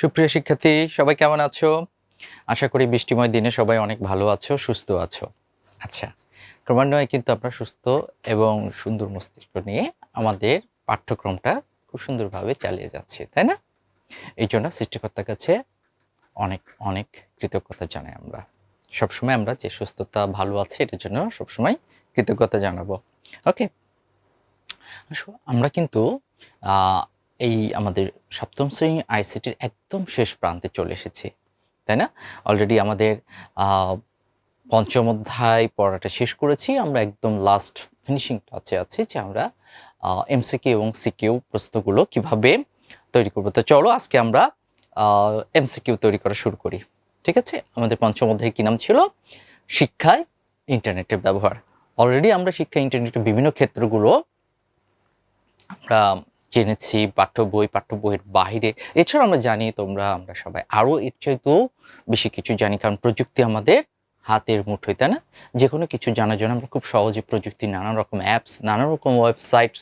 সুপ্রিয় শিক্ষার্থী, সবাই কেমন আছো? আশা করি বৃষ্টিময় দিনে সবাই অনেক ভালো আছো, সুস্থ আছো। আচ্ছা ক্রমান্বয়ে কিন্তু আমরা সুস্থ এবং সুন্দর মস্তিষ্ক নিয়ে আমাদের পাঠ্যক্রমটা খুব সুন্দরভাবে চালিয়ে যাচ্ছি, তাই না? এই জন্য সৃষ্টিকর্তার কাছে অনেক অনেক কৃতজ্ঞতা জানাই আমরা। সবসময় আমরা যে সুস্থতা ভালো আছে, এটার জন্য সবসময় কৃতজ্ঞতা জানাব। ওকে আসো, আমরা কিন্তু এই আমাদের সপ্তম শ্রেণি আইসিটির একদম শেষ প্রান্তে চলে এসেছি, তাই না? অলরেডি আমাদের পঞ্চম অধ্যায় পড়াটা শেষ করেছি। আমরা একদম লাস্ট ফিনিশিং টাচে আছি যে আমরা এমসিকিউ এবং সিকিউ প্রশ্নগুলো কীভাবে তৈরি করব। তো চলো আজকে আমরা এমসিকিউ তৈরি করা শুরু করি, ঠিক আছে? আমাদের পঞ্চম অধ্যায় কী নাম ছিল? শিক্ষায় ইন্টারনেটের ব্যবহার। অলরেডি আমরা শিক্ষা ইন্টারনেটের বিভিন্ন ক্ষেত্রগুলো আমরা জেনেছি, পাঠ্য বই, পাঠ্য বইয়ের বাইরে এছাড়া আমরা জানি তোমরা, আমরা সবাই আরও এর চাইতেও বেশি কিছু জানি, কারণ প্রযুক্তি আমাদের হাতের মুঠোয়, তাই না? যে কোনো কিছু জানার জন্য আমরা খুব সহজে প্রযুক্তি নানা রকম অ্যাপস নানা রকম ওয়েবসাইট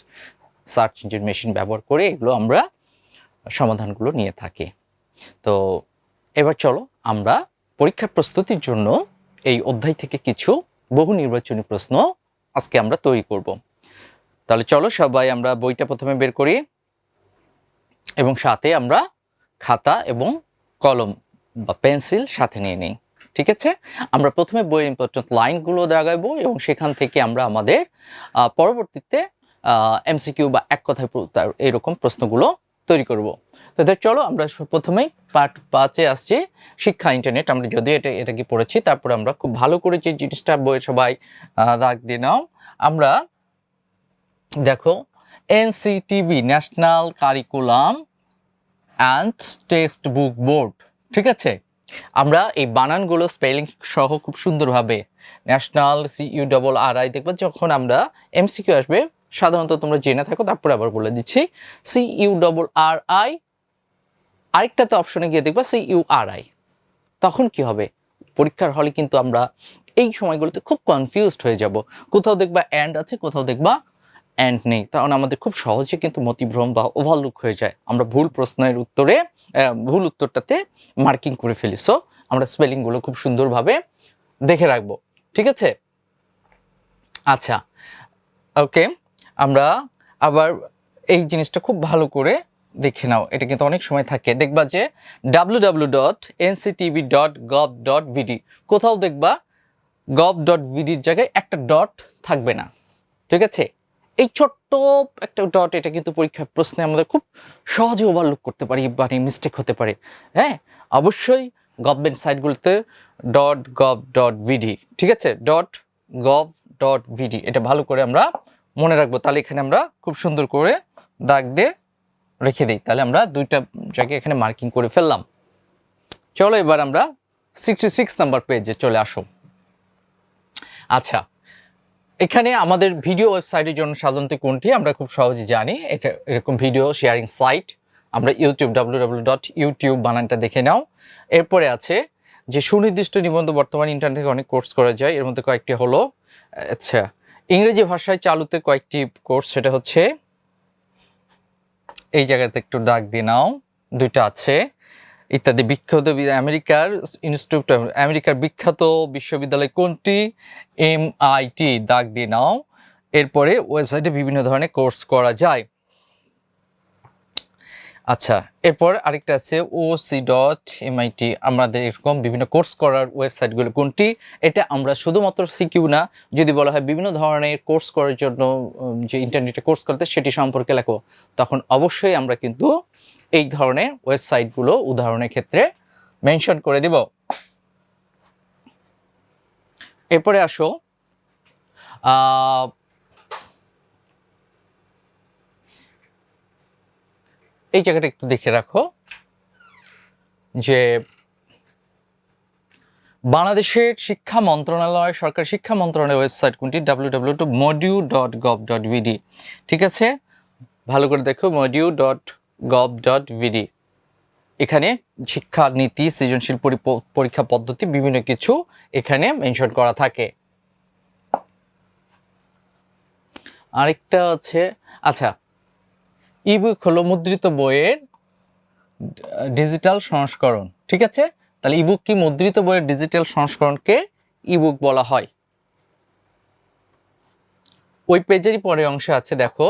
সার্চ ইঞ্জিন মেশিন ব্যবহার করে এগুলো আমরা সমাধানগুলো নিয়ে থাকি। তো এবার চলো, আমরা পরীক্ষার প্রস্তুতির জন্য এই অধ্যায় থেকে কিছু বহু নির্বাচনী প্রশ্ন আজকে আমরা তৈরি করব। তাহলে চলো সবাই আমরা বইটা প্রথমে বের করি। এবং সাথে আমরা খাতা এবং কলম বা পেন্সিল সাথে নিয়ে নিই, ঠিক আছে? আমরা প্রথমে বইয়ের ইম্পর্টেন্ট লাইনগুলো দেখাবো এবং সেখান থেকে আমরা আমাদের পরবর্তীতে এমসিকিউ বা এক কথায় এরকম প্রশ্নগুলো তৈরি করব। তো চলো আমরা প্রথমেই পার্ট পাঁচে আসছি, শিক্ষা ইন্টারনেট আমরা যদিও এটা এটা কি পড়েছি, তারপরে আমরা খুব ভালো করে যে জিনিসটা বইয়ে সবাই দাগ দিয়ে নাও। আমরা দেখো NCTB national curriculum and textbook board ঠিক আছে? আমরা এই বানানগুলো স্পেলিং সহ খুব সুন্দরভাবে national C U double R I দেখবে, যখন আমরা এমসিকিউ আসবে, সাধারণত তোমরা জেনে থাকো, তারপরে আবার বলে দিচ্ছি C U double R I আরেকটাতে অপশনে গিয়ে দেখবা সি ইউ আর আই তখন কি হবে? পরীক্ষার হলে কিন্তু আমরা এই সময়গুলোতে খুব কনফিউজড হয়ে যাব। কোথাও দেখবা অ্যান্ড আছে, কোথাও দেখবা অ্যান্ড নেই। তখন আমাদের খুব সহজে কিন্তু মতিভ্রম বা ওভারলুক হয়ে যায়। আমরা ভুল প্রশ্নের উত্তরে ভুল উত্তরটাতে মার্কিং করে ফেলি। সো আমরা স্পেলিংগুলো খুব সুন্দরভাবে দেখে রাখব। ঠিক আছে? আচ্ছা ওকে আমরা আবার এই জিনিসটা খুব ভালো করে দেখে নাও। এটা কিন্তু অনেক সময় থাকে। দেখবা যে W W dot NCTB dot gov dot BD কোথাও দেখবা গভ ডট ভিডির জায়গায় একটা ডট থাকবে না। ঠিক আছে? এই ছোট্ট একটা ডট এটা কিন্তু পরীক্ষার প্রশ্নে আমাদের খুব সহজে ওভারলুক করতে পারি মানে মিস্টেক হতে পারে। হ্যাঁ? অবশ্যই গভর্নমেন্ট সাইটগুলোতে ডট গভ ডট ভিডি ঠিক আছে? ডট গভ ডট ভিডি এটা ভালো করে আমরা মনে রাখব। তাহলে এখানে আমরা খুব সুন্দর করে দাগ দিয়ে রেখে দিই। তাহলে আমরা দুইটা জায়গায় এখানে মার্কিং করে ফেললাম। চলো এবার আমরা সিক্সটি সিক্স নাম্বার পেজে চলে আসো। আচ্ছা এখানে আমাদের ভিডিও ওয়েবসাইটের জন্য সাধারণত কোনটি আমরা খুব সহজে জানি। এটা এরকম ভিডিও শেয়ারিং সাইট আমরা YouTube W W dot YouTube বানানটা দেখে নাও। এরপরে আছে যে সুনির্দিষ্ট নিবন্ধ বর্তমান ইন্টারনেটে অনেক কোর্স করা যায়। এর মধ্যে কয়েকটি হলো আচ্ছা ইংরেজি ভাষায় চালুতে কয়েকটি কোর্স সেটা হচ্ছে, এই জায়গাতে একটু দাগ দিয়ে নাও। দুইটা আছে। ইত্যাদি। বিখ্যাত আমেরিকার ইনস্টিটিউট আমেরিকার বিখ্যাত বিশ্ববিদ্যালয় কোনটি? এম আইটি দাগ দিয়ে নাও। এরপরে ওয়েবসাইটে বিভিন্ন ধরনের কোর্স করা যায়। আচ্ছা এরপর আরেকটা আছে ও সি ডট এমআইটি আমাদের এরকম বিভিন্ন কোর্স করার ওয়েবসাইটগুলো কোনটি? এটা আমরা শুধুমাত্র সিকিউ না, যদি বলা হয় বিভিন্ন ধরনের কোর্স করার জন্য যে ইন্টারনেটে কোর্স করতে, সেটি সম্পর্কে লেখো। তখন অবশ্যই আমরা কিন্তু এই ধরনের ওয়েবসাইটগুলো উদাহরণের ক্ষেত্রে মেনশন করে দিব। এরপরে আসো এই জায়গাটা একটু দেখে রাখো যে বাংলাদেশের শিক্ষা মন্ত্রণালয়, সরকার শিক্ষা মন্ত্রণালয়ের ওয়েবসাইট কোনটি? W W two moedu dot gov dot BD ঠিক আছে? ভালো করে দেখো moedu dot gov dot BD এখানে শিক্ষা নীতি, সৃজনশীল পরি- পরীক্ষা পদ্ধতি, বিভিন্ন কিছু এখানে মেনশন করা থাকে। আরেকটা আছে আচ্ছা ইবুক হলো মুদ্রিত বইয়ের ডিজিটাল সংস্করণ, ঠিক আছে? তাহলে ইবুক কি মুদ্রিত বইয়ের ডিজিটাল সংস্করণকে ইবুক বলা হয়? ওই পেজেরই পরের অংশে আছে, দেখো,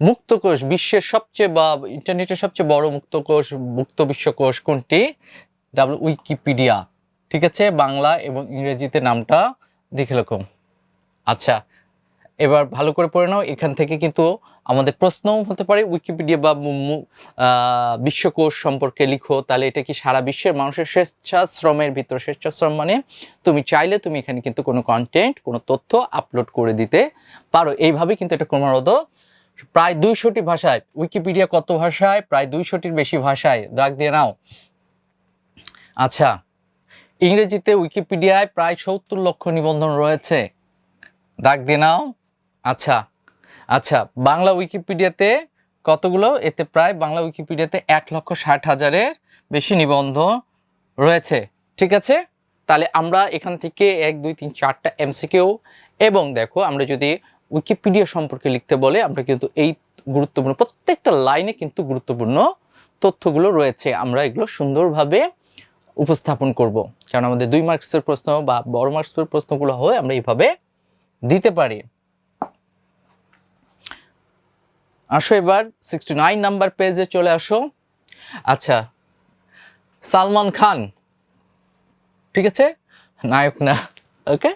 মুক্তকোষ, বিশ্বের সবচেয়ে বা, ইন্টারনেটের সবচেয়ে বড় মুক্তকোষ, মুক্ত বিশ্বকোষ কোনটি? ডাব্লিউ উইকিপিডিয়া, ঠিক আছে? বাংলা এবং ইংরেজিতে নামটা দেখে রকম আচ্ছা এবার ভালো করে পড়ে নাও। এখান থেকে কিন্তু আমাদের প্রশ্নও হতে পারে। উইকিপিডিয়া বা বিশ্বকোষ সম্পর্কে লিখো। তাহলে এটা কি সারা বিশ্বের মানুষের স্বেচ্ছাশ্রমের ভিতর স্বেচ্ছাশ্রম মানে? তুমি চাইলে তুমি এখানে কিন্তু কোনো কন্টেন্ট কোনো তথ্য আপলোড করে দিতে পারো। এইভাবে কিন্তু এটা ক্রমাগত প্রায় দুইশোটি ভাষায় উইকিপিডিয়া কত ভাষায়? প্রায় দুইশোটির বেশি ভাষায়। দাগ দিয়ে নাও। আচ্ছা ইংরেজিতে উইকিপিডিয়ায় প্রায় সত্তর লক্ষ নিবন্ধন রয়েছে। দাগ দিয়ে নাও। আচ্ছা আচ্ছা বাংলা উইকিপিডিয়াতে কতগুলো? এতে প্রায় বাংলা উইকিপিডিয়াতে এক লক্ষ ষাট হাজারের বেশি নিবন্ধ রয়েছে। ঠিক আছে? তাহলে আমরা এখান থেকে এক, দুই, তিন, চারটা এমসিকিউ এবং দেখো, আমরা যদি উইকিপিডিয়া সম্পর্কে লিখতে বলে, আমরা কিন্তু এই গুরুত্বপূর্ণ প্রত্যেকটা লাইনে কিন্তু গুরুত্বপূর্ণ তথ্যগুলো রয়েছে। আমরা এগুলো সুন্দরভাবে উপস্থাপন করব। কারণ আমাদের দুই মার্কসের প্রশ্ন বা বড় মার্কসের প্রশ্নগুলো হয় আমরা এইভাবে দিতে পারি। আসো এবার সিক্সটি নাইন নাম্বার পেজে চলে আসো। আচ্ছা সালমান খান, ঠিক আছে? নায়ক না, ওকে?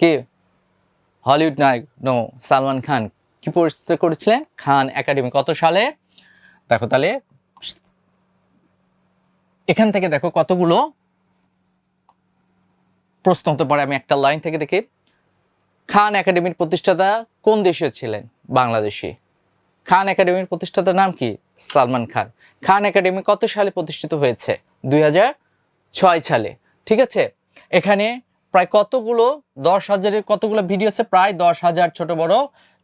কে? হলিউড নায়ক নো সালমান খান। কি পরিচিত করেছিলেন? খান একাডেমি, কত সালে? দেখো তাহলে, এখান থেকে দেখো কতগুলো প্রশ্ন হতে পারে, আমি একটা লাইন থেকে দেখি। খান একাডেমির প্রতিষ্ঠাতা কোন দেশীয় ছিলেন? বাংলাদেশি। খান একাডেমির প্রতিষ্ঠাতার নাম কি? সালমান খান। খান একাডেমি কত সালে প্রতিষ্ঠিত হয়েছে? দুই ছয় সালে। ঠিক আছে? এখানে প্রায় কতগুলো, দশ হাজারের কতগুলো ভিডিও আছে? প্রায় দশ হাজার ছোট বড়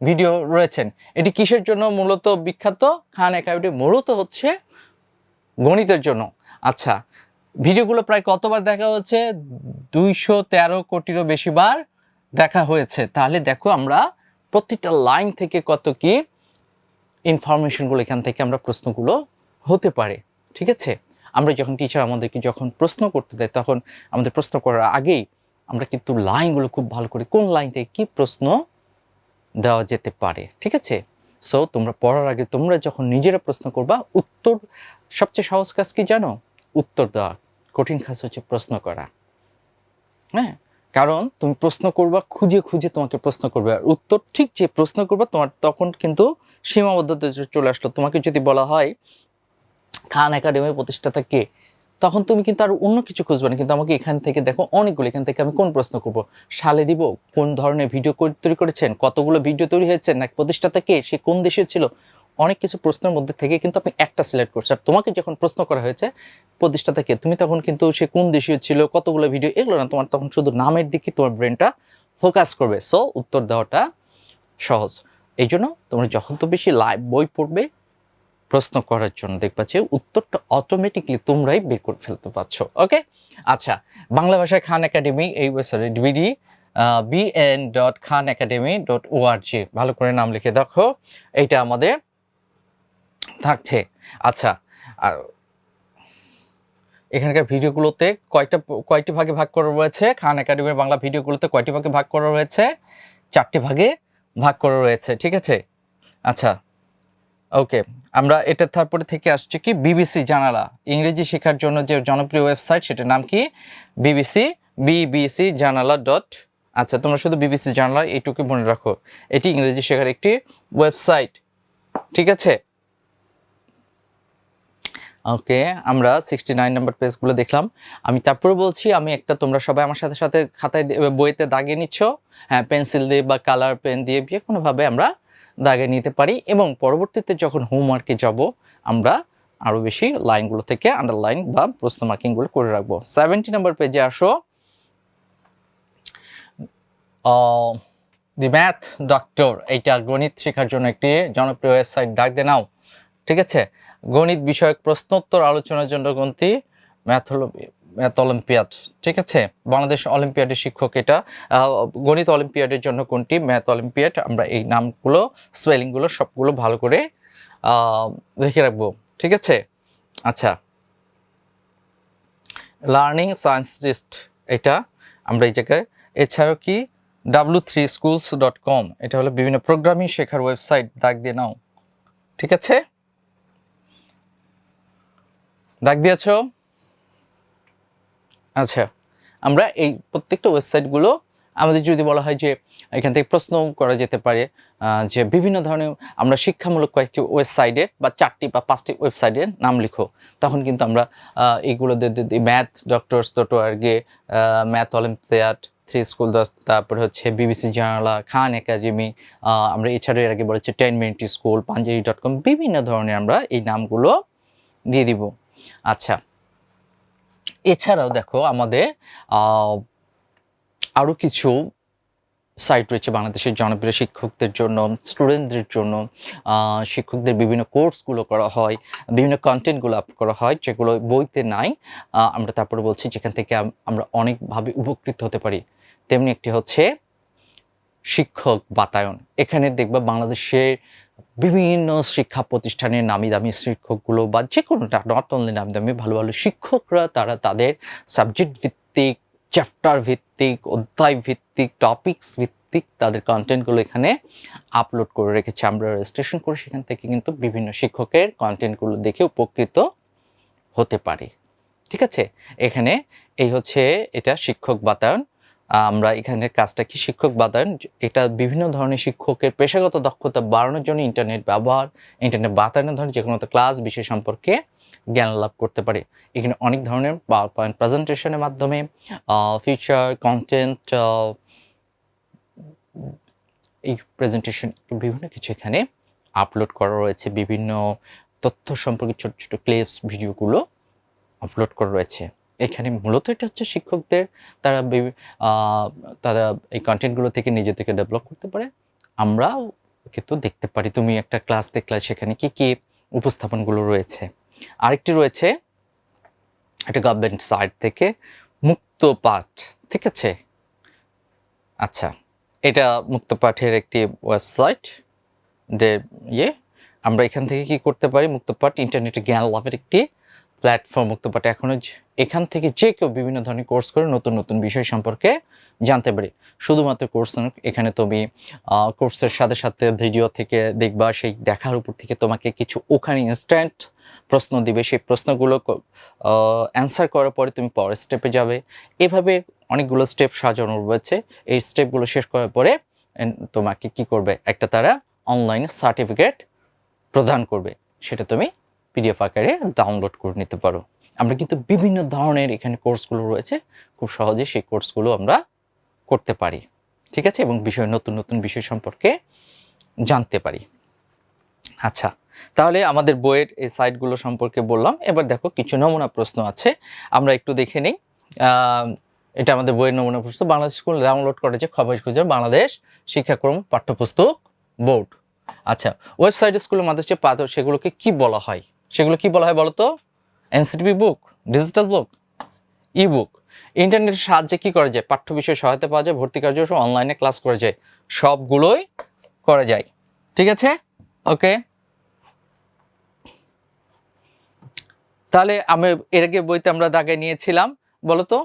ভিডিও রয়েছেন। এটি কিসের জন্য মূলত বিখ্যাত? খান একাডেমি মূলত হচ্ছে গণিতের জন্য। আচ্ছা ভিডিওগুলো প্রায় কতবার দেখা হচ্ছে দুইশো তেরো কোটিরও বেশি বার দেখা হয়েছে। তাহলে দেখো আমরা প্রতিটা লাইন থেকে কত কি ইনফরমেশনগুলো এখান থেকে আমরা প্রশ্নগুলো হতে পারে, ঠিক আছে? আমরা যখন টিচার আমাদেরকে যখন প্রশ্ন করতে দেয়, তখন আমাদের প্রশ্ন করার আগেই আমরা কিন্তু লাইনগুলো খুব ভালো করে কোন লাইন থেকে কী প্রশ্ন দেওয়া যেতে পারে, ঠিক আছে? সো তোমরা পড়ার আগে তোমরা যখন নিজেরা প্রশ্ন করবা, উত্তর, সবচেয়ে সহজ কাজ কি জানো? উত্তর দেওয়া, কঠিন কাজ হচ্ছে প্রশ্ন করা হ্যাঁ? কারণ তুমি প্রশ্ন করবা, খুঁজে খুঁজে তোমাকে প্রশ্ন করবে। আর উত্তর ঠিক যে প্রশ্ন করবা, তোমার তখন কিন্তু সীমাবদ্ধতা চলে আসলো। তোমাকে যদি বলা হয়, খান একাডেমির প্রতিষ্ঠাতা কে? তখন তুমি কিন্তু আর অন্য কিছু খুঁজবে না। কিন্তু আমাকে এখান থেকে দেখো, অনেকগুলো, এখান থেকে আমি কোন প্রশ্ন করব? সালে দিব, কোন ধরনের ভিডিও তৈরি করেছেন, কতগুলো ভিডিও তৈরি হয়েছে, না প্রতিষ্ঠাতা কে, সে কোন দেশে ছিল? অনেক কিছু প্রশ্নের মধ্যে থেকে কিন্তু আপনি একটা সিলেক্ট করছ আর তোমাকে যখন প্রশ্ন করা হয়েছে প্রতিষ্ঠাতা কে তুমি তখন কিন্তু সে কোন দেশীয় ছিল, কতগুলো ভিডিও এগুলো না তোমার তখন শুধু নামের দিকে তোমার ব্রেনটা ফোকাস করবে। সো উত্তর দেওয়াটা সহজ। এই জন্য তোমরা যখন তো বেশি লাইভ বই পড়বে, প্রশ্ন করার জন্য দেখবা যে উত্তরটা অটোমেটিকলি তোমরাই বের করে ফেলতে পারছ। ওকে আচ্ছা বাংলা ভাষায় খান একাডেমি, এই ওয়েবসাইটে DBD BN dot Khan Academy dot ORG ভালো করে নাম লিখে দেখো। এইটা আমাদের থাকছে। আচ্ছা এখানকার ভিডিওগুলোতে কয়টা, কয়টি ভাগে ভাগ করা রয়েছে? খান একাডেমির বাংলা ভিডিওগুলোতে কয়টি ভাগে ভাগ করা রয়েছে? চারটি ভাগে ভাগ করা রয়েছে, ঠিক আছে? আচ্ছা ওকে, আমরা এটা তারপরে থেকে আসছে কি? বিবিসি জানালা, ইংরেজি শেখার জন্য যে জনপ্রিয় ওয়েবসাইট, সেটার নাম কি? বিবিসি বিবিসি জানালা ডট আচ্ছা তোমরা শুধু বিবিসি জানালা এইটুকু মনে রাখো। এটি ইংরেজি শেখার একটি ওয়েবসাইট, ঠিক আছে? ওকে আমরা সিক্সটি নাইন নাম্বার পেজগুলো দেখলাম। আমি তারপরে বলছি, আমি একটা তোমরা সবাই আমার সাথে সাথে খাতায় বইতে দাগিয়ে নিচ্ছ। হ্যাঁ পেন্সিল দিয়ে বা কালার পেন দিয়ে যে কোনোভাবে আমরা দাগে নিতে পারি এবং পরবর্তীতে যখন হোমওয়ার্কে যাব, আমরা আরও বেশি লাইনগুলো থেকে আন্ডারলাইন বা প্রশ্ন মার্কিংগুলো করে রাখব। সেভেন্টি নাম্বার পেজে আসো। দি ম্যাথ ডক্টর এইটা গণিত শেখার জন্য একটি জনপ্রিয় ওয়েবসাইট ডাক দে নাও। ঠিক আছে? গণিত বিষয়ক প্রশ্নোত্তর আলোচনার জন্য গ্রন্থি ম্যাথ ম্যাথ অলিম্পিয়াড ঠিক আছে? বাংলাদেশ অলিম্পিয়াডের শিক্ষক এটা। গণিত অলিম্পিয়াডের জন্য কোনটি? ম্যাথ অলিম্পিয়াড আমরা এই নামগুলো, স্পেলিংগুলো সবগুলো ভালো করে লিখে রাখব, ঠিক আছে? আচ্ছা। লার্নিং সায়েন্সিস্ট এটা, আমরা এই জায়গায়। এছাড়াও কি? W three schools dot com এটা হলো বিভিন্ন প্রোগ্রামিং শেখার ওয়েবসাইট, দাগ দিয়ে নাও, ঠিক আছে? দাগ দিয়েছ? আচ্ছা আমরা এই প্রত্যেকটা ওয়েবসাইটগুলো আমাদের যদি বলা হয় যে এখান থেকে প্রশ্ন করা যেতে পারে যে বিভিন্ন ধরনের আমরা শিক্ষামূলক কয়েকটি ওয়েবসাইটের বা চারটি বা পাঁচটি ওয়েবসাইটের নাম লিখো, তখন কিন্তু আমরা এইগুলো math doctors dot org math olympiad three school দশ, তারপরে হচ্ছে বিবিসি জানালা খান একাডেমি আমরা এছাড়াও এর আগে বলেছি ten minute school Punjabi dot com বিভিন্ন ধরনের আমরা এই নামগুলো দিয়ে দিব। আচ্ছা এছাড়াও দেখো আমাদের আরও কিছু সাইট রয়েছে বাংলাদেশের জনপ্রিয় শিক্ষকদের জন্য স্টুডেন্টদের জন্য শিক্ষকদের বিভিন্ন কোর্সগুলো করা হয়, বিভিন্ন কন্টেন্টগুলো আপ করা হয়, যেগুলো বইতে নাই আমরা তারপরে বলছি যেখান থেকে আমরা অনেকভাবে উপকৃত হতে পারি। তেমনি একটি হচ্ছে শিক্ষক বাতায়ন। এখানে দেখবা বাংলাদেশের বিভিন্ন শিক্ষা প্রতিষ্ঠানের নামি দামি শিক্ষকগুলো বা যে কোনোটা নট অনলি নামি দামি ভালো ভালো শিক্ষকরা তারা তাদের সাবজেক্ট ভিত্তিক চ্যাপ্টার ভিত্তিক, অধ্যায় ভিত্তিক টপিকস ভিত্তিক তাদের কন্টেন্টগুলো এখানে আপলোড করে রেখেছে। আমরা রেজিস্ট্রেশন করে সেখান থেকে কিন্তু বিভিন্ন শিক্ষকের কন্টেন্টগুলো দেখে উপকৃত হতে পারি। ঠিক আছে? এখানে এই হচ্ছে এটা শিক্ষক বাতায়ন আমরা এখানের কাজটা কি শিক্ষক বাতায়ন এটা বিভিন্ন ধরনের শিক্ষকের পেশাগত দক্ষতা বাড়ানোর জন্য ইন্টারনেট ব্যবহার ইন্টারনেট বাতায়নের ধরনের যে কোনো ক্লাস বিষয় সম্পর্কে জ্ঞান লাভ করতে পারে। এখানে অনেক ধরনের পাওয়ার পয়েন্ট প্রেজেন্টেশনের মাধ্যমে ফিচার কন্টেন্ট এই প্রেজেন্টেশন বিভিন্ন কিছু এখানে আপলোড করা রয়েছে। বিভিন্ন তথ্য সম্পর্কে ছোট ছোট ক্লিপস ভিডিওগুলো আপলোড করা রয়েছে। এখানে মূলত এটা হচ্ছে শিক্ষকদের, তারা তারা এই কন্টেন্টগুলো থেকে নিজে থেকে ডেভেলপ করতে পারে। আমরাও কিন্তু দেখতে পারি, তুমি একটা ক্লাস দেখলে সেখানে কি কি উপস্থাপনগুলো রয়েছে। আরেকটি রয়েছে একটা গভর্নমেন্ট সাইট থেকে মুক্ত পাঠ, ঠিক আছে? আচ্ছা এটা মুক্ত পাঠের একটি ওয়েবসাইট যে ইয়ে আমরা এখান থেকে কি করতে পারি? মুক্তপাঠ ইন্টারনেটে জ্ঞান লাভের একটি প্ল্যাটফর্ম মুক্তপাঠ এখনও এখান থেকে যে কেউ বিভিন্ন ধরনের কোর্স করে নতুন নতুন বিষয় সম্পর্কে জানতে পারি। শুধুমাত্র কোর্স এখানে তুমি কোর্সের সাথে সাথে ভিডিও থেকে দেখবা, সেই দেখার উপর থেকে তোমাকে কিছু ওখানে ইনস্ট্যান্ট প্রশ্ন দিবে। সেই প্রশ্নগুলো অ্যান্সার করার পরে তুমি পরের স্টেপে যাবে। এভাবে অনেকগুলো স্টেপ সাজানো রয়েছে। এই স্টেপগুলো শেষ করার পরে তোমাকে কি করবে? একটা তারা অনলাইন সার্টিফিকেট প্রদান করবে। সেটা তুমি পিডিএফ আকারে ডাউনলোড করে নিতে পারো। আমরা কিন্তু বিভিন্ন ধরনের এখানে কোর্সগুলো রয়েছে। খুব সহজে সেই কোর্সগুলো আমরা করতে পারি। ঠিক আছে? এবং বিষয় নতুন নতুন বিষয় সম্পর্কে জানতে পারি। আচ্ছা তাহলে আমাদের বইয়ের এই সাইটগুলো সম্পর্কে বললাম। এবার দেখো, কিছু নমুনা প্রশ্ন আছে। আমরা একটু দেখে নিই। এটা আমাদের বইয়ের নমুনা প্রশ্ন। বাংলাদেশ স্কুল ডাউনলোড করেছে খবর খুঁজে বাংলাদেশ শিক্ষাক্রম পাঠ্যপুস্তক বোর্ড। আচ্ছা ওয়েবসাইট স্কুলের যে পাথর সেগুলোকে কি বলা হয়? সেগুলো কি বলা হয় বলো তো? এনসিটিভি বুক, ডিজিটাল বুক ই বুক ইন্টারনেটের সাহায্যে কী করা যায়? পাঠ্য বিষয়ে সহায়তা পাওয়া যায়, ভর্তি কার্য অনলাইনে ক্লাস করা যায়। সবগুলোই করা যায়। ঠিক আছে? ওকে? তাহলে আমি এর আগে বইতে আমরা দাগে নিয়েছিলাম বলো তো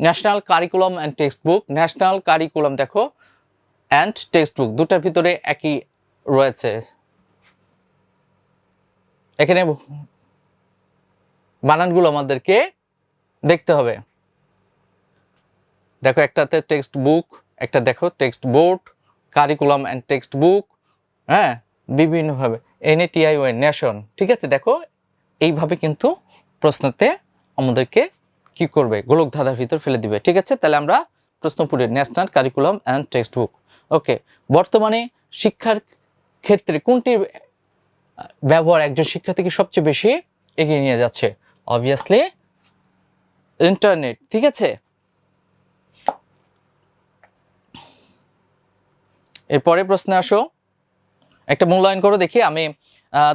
national curriculum and textbook national curriculum, দেখো, অ্যান্ড টেক্সট বুক দুটার ভিতরে একই রয়েছে। এখানে বানানগুলো আমাদেরকে দেখতে হবে। দেখো একটাতে টেক্সট বুক একটা দেখো text board curriculum and textbook হ্যাঁ? বিভিন্নভাবে এনএটিআই ওয়াই নেশন ঠিক আছে? দেখো, এইভাবে কিন্তু প্রশ্নতে আমাদেরকে কি করবে? গোলক ধাঁধার ভিতর ফেলে দিবে, ঠিক আছে? তাহলে আমরা প্রশ্ন পড়ি national curriculum and textbook okay বর্তমানে শিক্ষার ক্ষেত্রে কোনটির ব্যবহার একজন শিক্ষার্থীকে সবচেয়ে বেশি এগিয়ে নিয়ে যাচ্ছে? অবভিয়াসলি ইন্টারনেট ঠিক আছে? এরপরে প্রশ্নে আসো। একটা মূল্যায়ন করো, দেখি আমি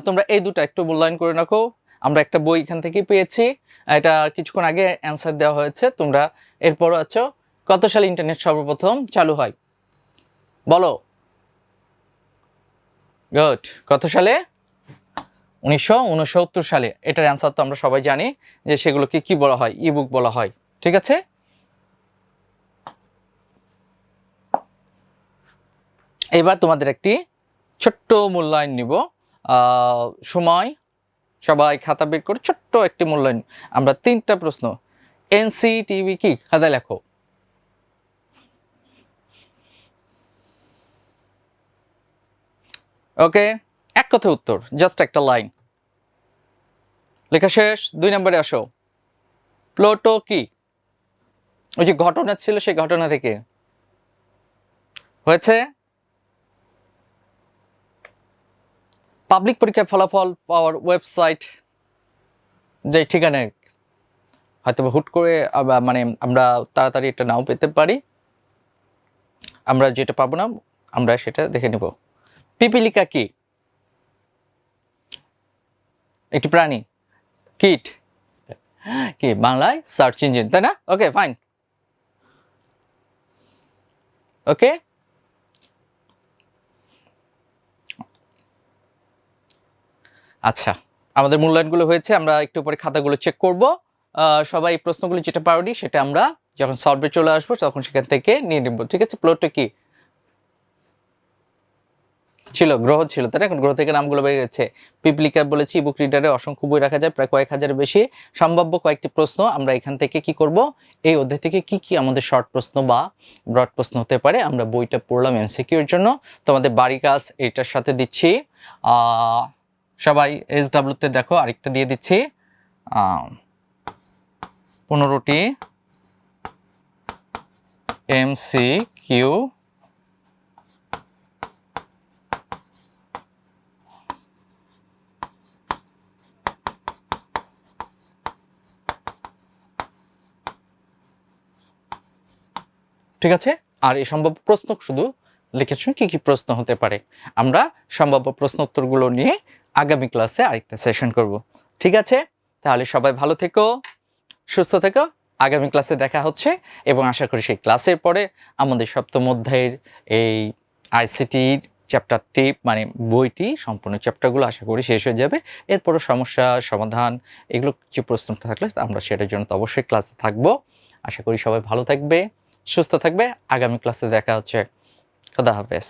তোমরা এই দুটো একটু মূল্যায়ন করে রাখো। আমরা একটা বই এখান থেকে পেয়েছি। এটা কিছুক্ষণ আগে অ্যান্সার দেওয়া হয়েছে। তোমরা এরপরও আছো। কত সালে ইন্টারনেট সর্বপ্রথম চালু হয়? বলো। গুড কত সালে? উনিশশো উনসত্তর সালে এটার অ্যান্সার তো আমরা সবাই জানি যে সেগুলোকে কি বলা হয়? ইবুক বলা হয়। ঠিক আছে? এবার তোমাদের একটি ছোট্ট মূল্যায়ন নিব। সময়, সবাই খাতা বের করে ছোট্ট একটি মূল্যায়ন। আমরা তিনটা প্রশ্ন। এনসিটিভি কি? খাতায় লেখো। ওকে এক কথা উত্তর জাস্ট একটা লাইন লেখা শেষ, দুই নম্বরে আসো। প্লোটো কি? ওই যে ঘটনা ছিল সেই ঘটনা থেকে। হয়েছে? পাবলিক পরীক্ষার ফলাফল পাওয়ার ওয়েবসাইট যে ঠিকানায় হয়তো হুট করে মানে আমরা তাড়াতাড়ি এটা নাও পেতে পারি। আমরা যেটা পাবো না, আমরা সেটা দেখে নেব। পিপিলিকা কি? একটি প্রাণী। কিট। কি, বাংলায় সার্চ ইঞ্জিন তাই না? ওকে ফাইন ওকে আচ্ছা আমাদের মূল্যায়নগুলো হয়েছে, আমরা একটু পরে খাতাগুলো চেক করব। সবাই প্রশ্নগুলো যেটা পারি সেটা আমরা যখন সলভে চলে আসব, তখন সেখান থেকে নিয়ে নেব, ঠিক আছে? প্লটটা কি? ছিল, গ্রহ ছিল, তাই এখন গ্রহ থেকে নামগুলো বেড়ে গেছে। পিপলিকা বলেছি, বুক রিডারে অসংখ্য বই রাখা যায়, প্রায় কয়েক হাজারের বেশি। সম্ভাব্য কয়েকটি প্রশ্ন, আমরা এখান থেকে কি করব? এই অধ্যায় থেকে কি কি আমাদের শর্ট প্রশ্ন বা ব্রড প্রশ্ন হতে পারে, আমরা বইটা পড়লাম এমসিকিউর জন্য। তোমাদের বাড়ি কাজ এইটার সাথে দিচ্ছি। সবাই এস ডাব্লিউতে দেখো, আরেকটা দিয়ে দিচ্ছি। পনেরোটি এমসি কিউ ঠিক আছে? আর এই সম্ভাব্য প্রশ্ন শুধু লিখেছেন কি কি প্রশ্ন হতে পারে? আমরা সম্ভাব্য প্রশ্ন উত্তরগুলো নিয়ে আগামী ক্লাসে আরেকটা সেশন করব। ঠিক আছে? তাহলে সবাই ভালো থেকো, সুস্থ থেকো। আগামী ক্লাসে দেখা হচ্ছে এবং আশা করি সেই ক্লাসের পরে আমাদের সপ্তম অধ্যায়ের এই আইসিটির চ্যাপ্টারটি মানে বইটি, সম্পূর্ণ চ্যাপ্টারগুলো আশা করি শেষ হয়ে যাবে। এরপরও সমস্যা, সমাধান এগুলো কিছু প্রশ্ন থাকলে আমরা সেটার জন্য তো অবশ্যই ক্লাসে থাকব। আশা করি সবাই ভালো থাকবে। সুস্থ থাকবে আগামী ক্লাসে দেখা হচ্ছে। খোদা হাফেজ।